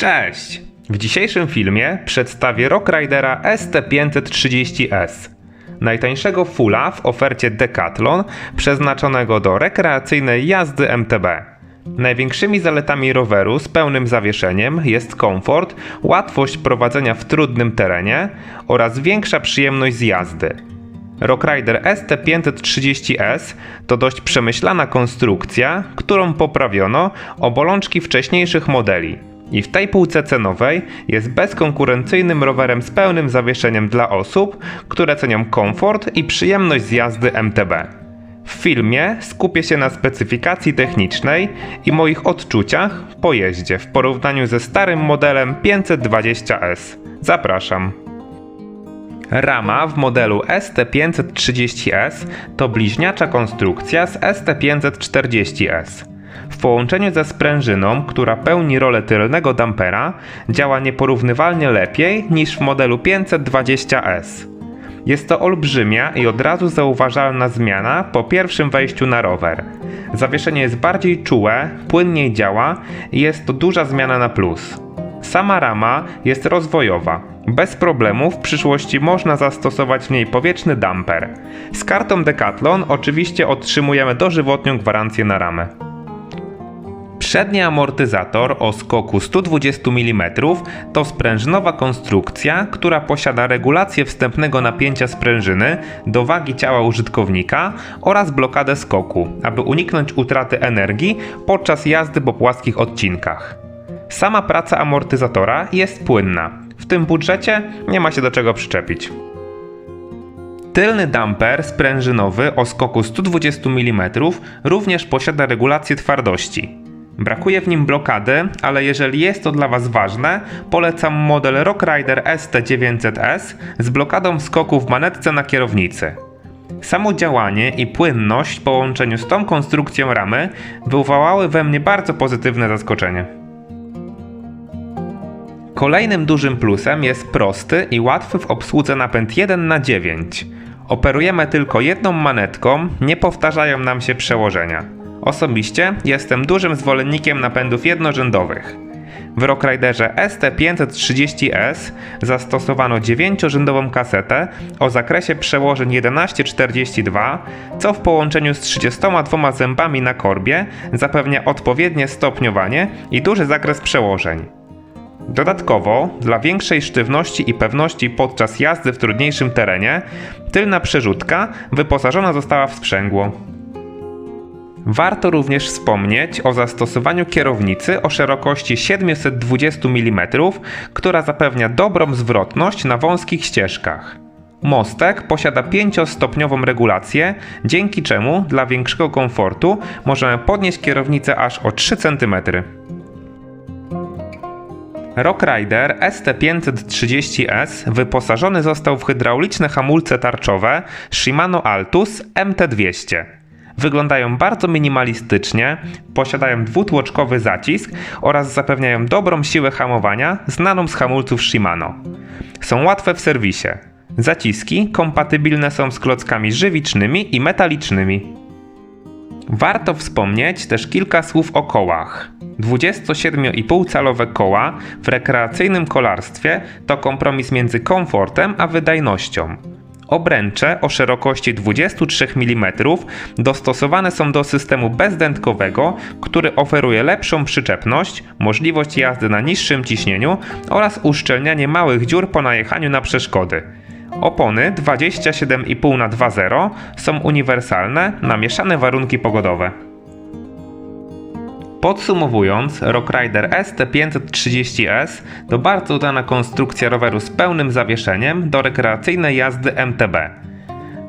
Cześć! W dzisiejszym filmie przedstawię Rock Ridera ST530S. Najtańszego fulla w ofercie Decathlon przeznaczonego do rekreacyjnej jazdy MTB. Największymi zaletami roweru z pełnym zawieszeniem jest komfort, łatwość prowadzenia w trudnym terenie oraz większa przyjemność z jazdy. Rockrider ST530S to dość przemyślana konstrukcja, którą poprawiono o bolączki wcześniejszych modeli. I w tej półce cenowej jest bezkonkurencyjnym rowerem z pełnym zawieszeniem dla osób, które cenią komfort i przyjemność z jazdy MTB. W filmie skupię się na specyfikacji technicznej i moich odczuciach po jeździe w porównaniu ze starym modelem 520S. Zapraszam. Rama w modelu ST530S to bliźniacza konstrukcja z ST540S. W połączeniu ze sprężyną, która pełni rolę tylnego dampera, działa nieporównywalnie lepiej niż w modelu 520S. Jest to olbrzymia i od razu zauważalna zmiana po pierwszym wejściu na rower. Zawieszenie jest bardziej czułe, płynniej działa i jest to duża zmiana na plus. Sama rama jest rozwojowa. Bez problemu w przyszłości można zastosować w niej powietrzny damper. Z kartą Decathlon oczywiście otrzymujemy dożywotnią gwarancję na ramę. Przedni amortyzator o skoku 120 mm to sprężynowa konstrukcja, która posiada regulację wstępnego napięcia sprężyny do wagi ciała użytkownika oraz blokadę skoku, aby uniknąć utraty energii podczas jazdy po płaskich odcinkach. Sama praca amortyzatora jest płynna. W tym budżecie nie ma się do czego przyczepić. Tylny damper sprężynowy o skoku 120 mm również posiada regulację twardości. Brakuje w nim blokady, ale jeżeli jest to dla Was ważne, polecam model Rockrider ST900S z blokadą skoku w manetce na kierownicy. Samo działanie i płynność w połączeniu z tą konstrukcją ramy wywołały we mnie bardzo pozytywne zaskoczenie. Kolejnym dużym plusem jest prosty i łatwy w obsłudze napęd 1 na 9. Operujemy tylko jedną manetką, nie powtarzają nam się przełożenia. Osobiście jestem dużym zwolennikiem napędów jednorzędowych. W Rockriderze ST530S zastosowano 9-rzędową kasetę o zakresie przełożeń 1142, co w połączeniu z 32 zębami na korbie zapewnia odpowiednie stopniowanie i duży zakres przełożeń. Dodatkowo, dla większej sztywności i pewności podczas jazdy w trudniejszym terenie, tylna przerzutka wyposażona została w sprzęgło. Warto również wspomnieć o zastosowaniu kierownicy o szerokości 720 mm, która zapewnia dobrą zwrotność na wąskich ścieżkach. Mostek posiada 5-stopniową regulację, dzięki czemu dla większego komfortu możemy podnieść kierownicę aż o 3 cm. Rockrider ST530S wyposażony został w hydrauliczne hamulce tarczowe Shimano Altus MT200. Wyglądają bardzo minimalistycznie, posiadają dwutłoczkowy zacisk oraz zapewniają dobrą siłę hamowania znaną z hamulców Shimano. Są łatwe w serwisie. Zaciski kompatybilne są z klockami żywicznymi i metalicznymi. Warto wspomnieć też kilka słów o kołach. 27,5-calowe koła w rekreacyjnym kolarstwie to kompromis między komfortem a wydajnością. Obręcze o szerokości 23 mm dostosowane są do systemu bezdętkowego, który oferuje lepszą przyczepność, możliwość jazdy na niższym ciśnieniu oraz uszczelnianie małych dziur po najechaniu na przeszkody. Opony 27,5 na 2.0 są uniwersalne na mieszane warunki pogodowe. Podsumowując, Rockrider ST530S to bardzo udana konstrukcja roweru z pełnym zawieszeniem do rekreacyjnej jazdy MTB.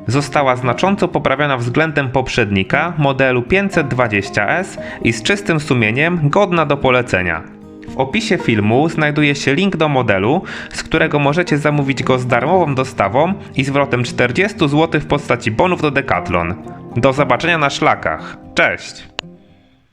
Została znacząco poprawiona względem poprzednika modelu 520S i z czystym sumieniem godna do polecenia. W opisie filmu znajduje się link do modelu, z którego możecie zamówić go z darmową dostawą i zwrotem 40 zł w postaci bonów do Decathlon. Do zobaczenia na szlakach. Cześć!